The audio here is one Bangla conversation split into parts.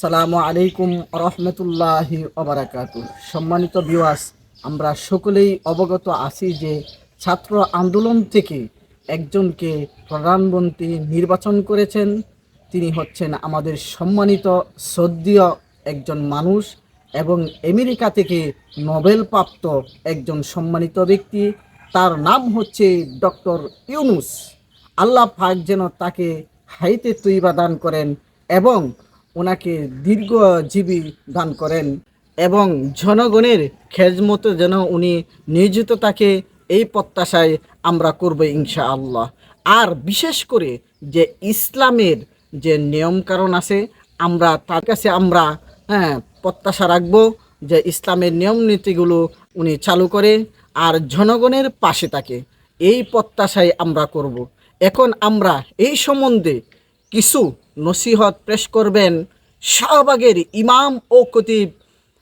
আসসালামু আলাইকুম রহমতুল্লাহি অবরাকাত সম্মানিত বিওয়াস আমরা সকলেই অবগত আছি যে ছাত্র আন্দোলন থেকে একজনকে প্রধানমন্ত্রী নির্বাচন করেছেন। তিনি হচ্ছেন আমাদের সম্মানিত শ্রদ্ধীয় একজন মানুষ এবং আমেরিকা থেকে নোবেল প্রাপ্ত একজন সম্মানিত ব্যক্তি। তার নাম হচ্ছে ডক্টর ইউনুস। আল্লাহ পাক যেন তাকে হাইতে তৈবা দান করেন এবং ওনাকে দীর্ঘজীবী দান করেন এবং জনগণের খেজমতো যেন উনি নিয়োজিত থাকে, এই প্রত্যাশায় আমরা করব ইনশা আল্লাহ আর বিশেষ করে যে ইসলামের যে নিয়মকানুন আছে, আমরা তার কাছে আমরা হ্যাঁ প্রত্যাশা রাখব যে ইসলামের নিয়ম নীতিগুলো উনি চালু করে আর জনগণের পাশে থাকে, এই প্রত্যাশাই আমরা করব। এখন আমরা এই সম্বন্ধে কিছু নসিহত পেশ করবেন শাহবাগের ইমাম ও কতিব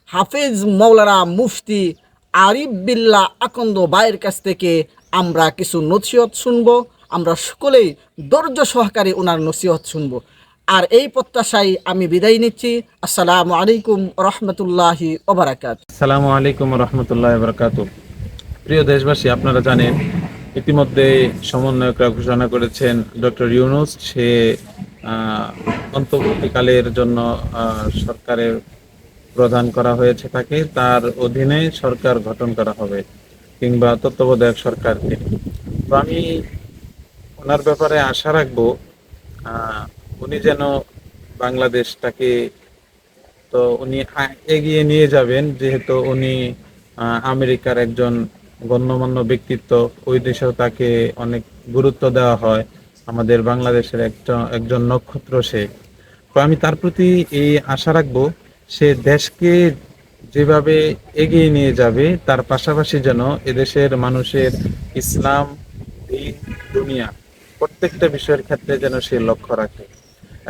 হাফেজ মৌলানা মুফতি আরিফ বিল্লা আকন্দ ভাইয়ের কাছ থেকে আমরা কিছু নসিহত শুনব। আমরা সকলেই ধৈর্য সহকারে ওনার নসিহত শুনব। আর এই প্রত্যাশায় আমি বিদায় নিচ্ছি। আসসালামু আলাইকুম রহমতুল্লাহি ওবরাকাত। সালামু আলাইকুম রহমতুল্লাহ বরকাত প্রিয় দেশবাসী, আপনারা জানেন, ইতিমধ্যে সমন্বয়করা ঘোষণা করেছেন ডক্টর ইউনুস। সে অন্তর্বর্তীকালের জন্য সরকারের প্রদান করা হয়েছে তাকে। তার অধীনে সরকার গঠন করা হবে কিংবা তত্ত্বাবধায়ক সরকার তিনি। তো আমি ওনার ব্যাপারে আশা রাখব উনি যেন বাংলাদেশটাকে তো উনি এগিয়ে নিয়ে যাবেন, যেহেতু উনি আমেরিকার একজন গণ্যমান্য ব্যক্তিত্ব, ওই দেশেও তাকে অনেক গুরুত্ব দেওয়া হয়। আমাদের বাংলাদেশের একটা, একজন নক্ষত্র সে। তো আমি তার প্রতি এই আশা রাখব, সে দেশকে যেভাবে এগিয়ে নিয়ে যাবে, তার পাশাপাশি যেন এদেশের মানুষের ইসলাম, দিন, দুনিয়া প্রত্যেকটা বিষয়ের ক্ষেত্রে যেন সে লক্ষ্য রাখে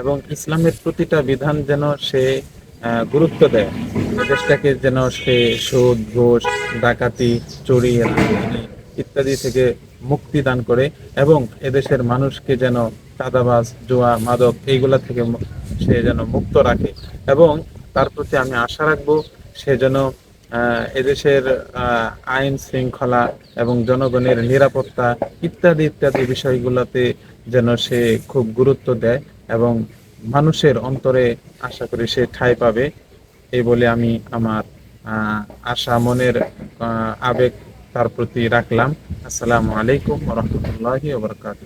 এবং ইসলামের প্রতিটা বিধান যেন সে গুরুত্ব দেয়। দেশটাকে যেন সে সুদ, ঘোষ, ডাকাতি, চুরি ইত্যাদি থেকে মুক্তি দান করে এবং এদেশের মানুষকে যেন চাঁদাবাজ, জোয়া, মাদক এইগুলা থেকে সে যেন মুক্ত রাখে। এবং তার প্রতি আমি আশা রাখব সে যেন এদেশের আইন শৃঙ্খলা এবং জনগণের নিরাপত্তা ইত্যাদি ইত্যাদি বিষয়গুলোতে যেন সে খুব গুরুত্ব দেয় এবং মানুষের অন্তরে আশা করি সে ঠাঁই পাবে। এই বলে আমি আমার আশা, মনের আবেগ তার প্রতি রাখলাম। আসসালামু আলাইকুম রহমতুল্লাহ ওবরকাত